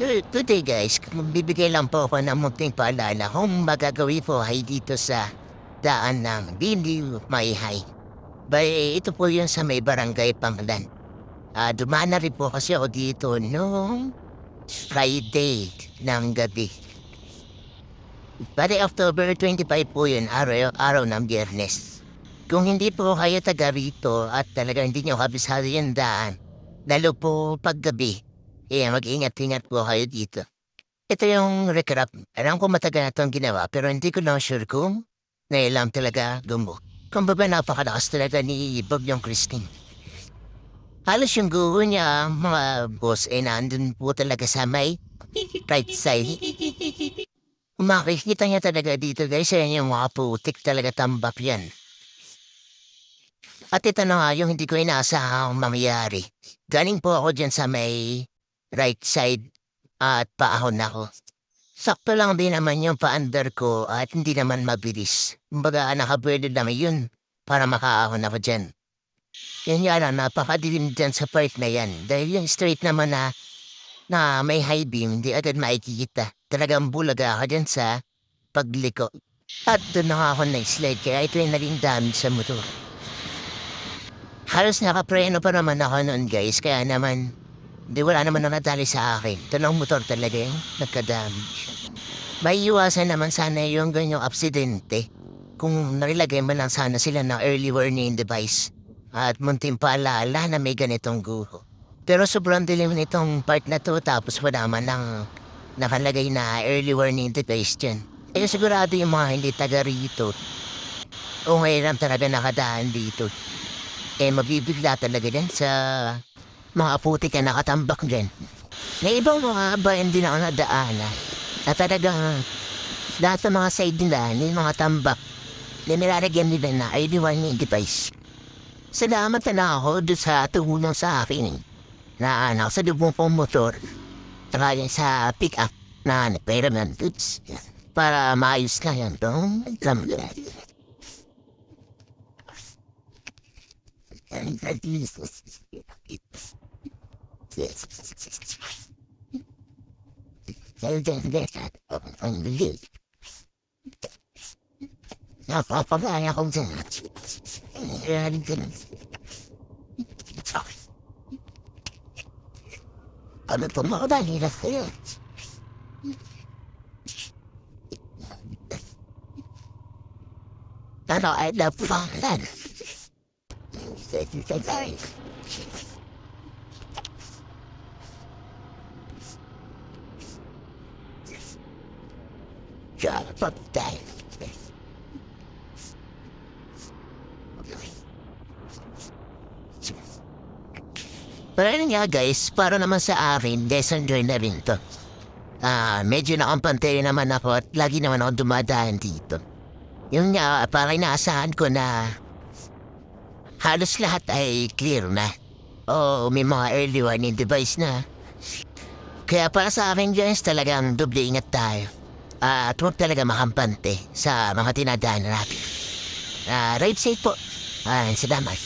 Today guys, bibigay lang po ako ng munting paalala kung magagawin po ay dito sa daan ng Biliw, Mayhay. Bay, ito po yun sa may barangay Panglan. Ah, dumaan na rin po kasi ako dito noong Friday ng gabi. Bali, October 25 po yun, araw, araw ng biyernes. Kung hindi po kayo taga rito at talaga hindi nyo kabisado yung daan, lalo po paggabi, eh, mag-ingat-ingat po kayo dito. Ito yung recap. Alam ko matagal na itong ginawa pero hindi ko na sure kung nailam talaga gumo. Kung ba ba napakalakas talaga ni Bob yung Christine. Halos yung guho niya, mga boss, eh nandun po talaga sa may right side. Makikita niya talaga dito guys, yan yung mga putik talaga tambak yan. At ito na nga yung hindi ko inaasahang mamayari. Galing po ako dyan sa may right side at paahon ako. Sakto lang din naman yung pa-under ko at hindi naman mabilis. Kumbaga nakaburded naman yun para makaahon ako dyan. Yan nga lang, napakadilim dyan sa part na yan. Dahil yung straight naman na, na may high beam, hindi agad makikita. Talagang bulaga ako dyan sa pagliko. At doon na ako na-slide kaya ito yung naging damage sa motor. Halos nakapreno pa naman ako noon guys, kaya naman Di wala naman na nadali sa akin. Lang motor talaga yung nagka-damage. May iwasan naman sana yung ganyang aksidente. Kung narilagay man lang sana sila ng early warning device. At munting paalala na may ganitong guho. Pero sobrang dilim nitong part na to tapos wala man lang nakalagay na early warning device dyan. Eh sigurado yung mga hindi taga rito. O ngayon lang talaga nakadaan dito. Eh mabibigla talaga din sa mga puti ka nakatambak dyan. May ibang mga bayan din ako nadaanan na talagang lahat ng mga side nila, yung mga tambak, na nilalagyan nila na ID warning device. Salamat na ako doon sa tumulong sa akin na ano, sa lubong kong motor. Saka sa pick-up na pera ng goods para maayos na yan dong alam mo na. Napapagaya ko dyan. Yan din. Ano to mga dahil na sa'yo? Ano ay napangalan? Sige, Dapat tayo. Pero yun nga guys, para naman sa akin, lesson learned na rin to. Ah, medyo nakampante rin naman ako at lagi naman ako dumadaan dito. Yung nga, parang inaasahan ko na halos lahat ay clear na. O may mga early warning device na. Kaya para sa akin guys, talagang doble ingat tayo. Ah, at huwag talaga makampante sa mga tinadaan natin. Ah, ride safe po. Ah, salamat.